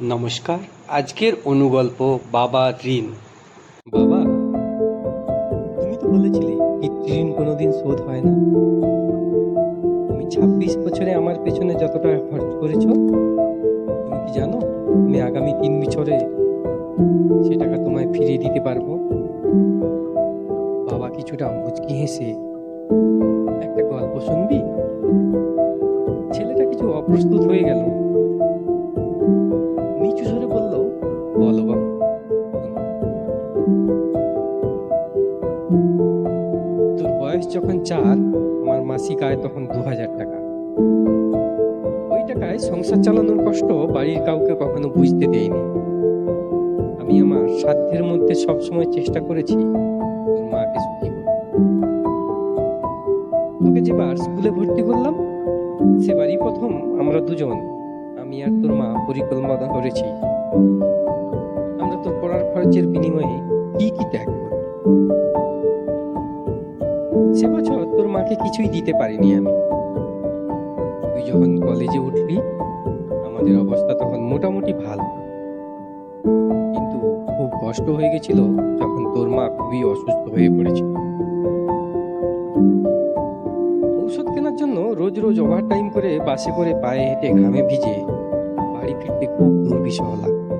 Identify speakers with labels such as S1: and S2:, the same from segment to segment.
S1: নমস্কার, আজকের অনুগল্প বাবা ঋণ। বাবা, তুমি তো বলেছিলে পিতৃঋণ কোনোদিন শোধ হয় না। তুমি ছাব্বিশ বছরে আমার পেছনে যত টাকা খরচ করেছ, তুমি কি জানো, আমি আগামী তিন বছরে সে টাকা তোমায় ফিরিয়ে দিতে পারব? বাবা, কিছুটা মুচকি হেসে, একটা গল্প শুনবি? ছেলেটা কিছু অপ্রস্তুত হয়ে গেল। যখন চার আমার মাসিক আয় তখন দু হাজার টাকা। ওই টাকায় সংসার চালানোর কষ্ট বাড়ির কাউকে কখনো বুঝতে দেয়নি। আমি আমার সাধ্যের মধ্যে সবসময় চেষ্টা করেছি, তোর মাকে সুখী। তোকে যেবার স্কুলে ভর্তি করলাম, সেবারই প্রথম আমরা দুজন, আমি আর তোর মা পরিকল্পনা করেছি। আমরা তোর পড়ার খরচের বিনিময়ে কি কি ত্যাগ করব বছর তোর মাকে কিছুই দিতে পারিনি আমি। তুই যখন কলেজে উঠলি, আমাদের অবস্থা তখন মোটামুটি ভালো। কিন্তু খুব কষ্ট হয়ে গেছিল যখন তোর মা খুবই অসুস্থ হয়ে পড়েছিল। ঔষধ কেনার জন্য রোজ রোজ ওভার টাইম করে বাসে করে পায়ে হেঁটে ঘামে ভিজে বাড়ি ফিরতে খুব দুর্বিষহ লাগতো।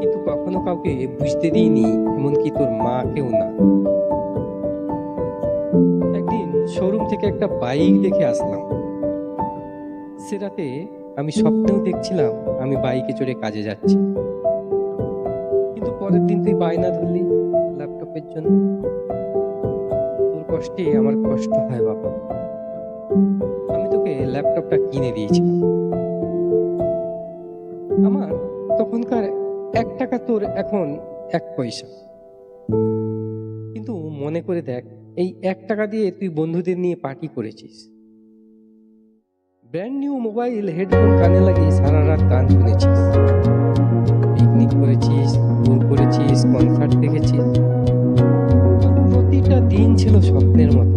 S1: কিন্তু কখনো কাউকে বুঝতে দিইনি, এমনকি তোর মাকেও না। একদিন শোরুম থেকে একটা বাইক দেখে আসলাম। সে রাতে আমি স্বপ্নেও দেখছিলাম আমি বাইকে চড়ে কাজে যাচ্ছি। কিন্তু পরের দিন তুই বায়না ধরলি ল্যাপটপের জন্য। তোর কষ্টে আমার কষ্ট হয় বাবা। আমি তোকে ল্যাপটপটা কিনে দিয়েছিলাম। আমার তখনকার এক টাকা তোর এখন এক পয়সা। মনে করে দেখ, এই এক টাকা দিয়ে তুই বন্ধুদের নিয়ে পার্টি করেছিস। ব্র্যান্ড নিউ মোবাইল হেডফোন কানে লাগিয়ে সারা রাত গান শুনেছিস। পিকনিক করেছিস ট্যুর করেছিস কনসার্ট দেখেছিস। প্রতিটা দিন ছিল স্বপ্নের মতো।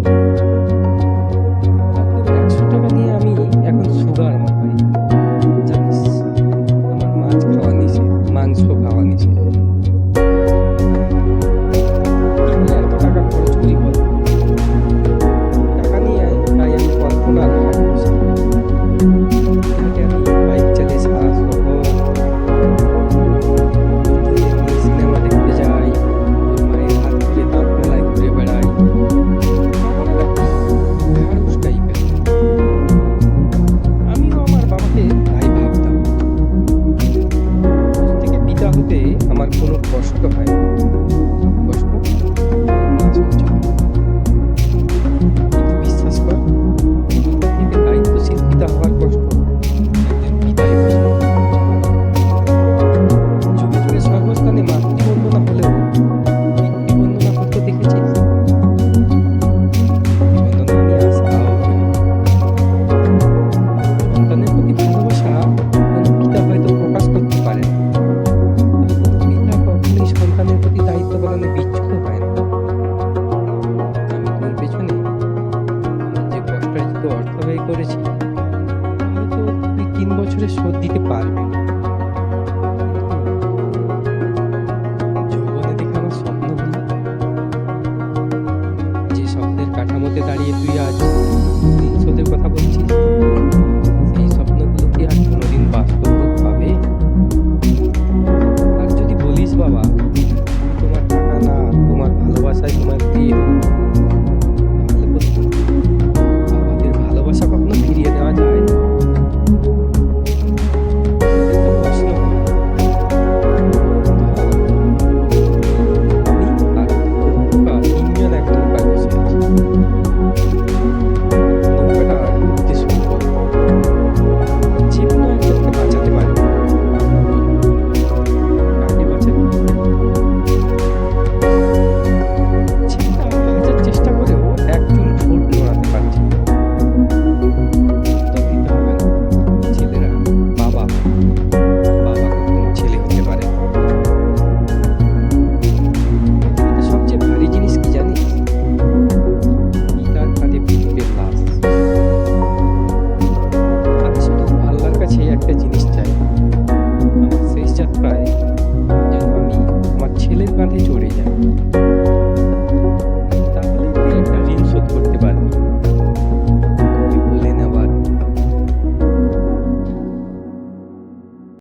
S1: পারবে। যৌবনে দেখে আমার স্বপ্নগুলো যে স্বপ্নের কাঠামোতে দাঁড়িয়ে তুই আজ তিনশোদের কথা বলছিস। আর যদি বলিস বাবা, তোমার না, তোমার ভালোবাসায় তোমার বিয়ে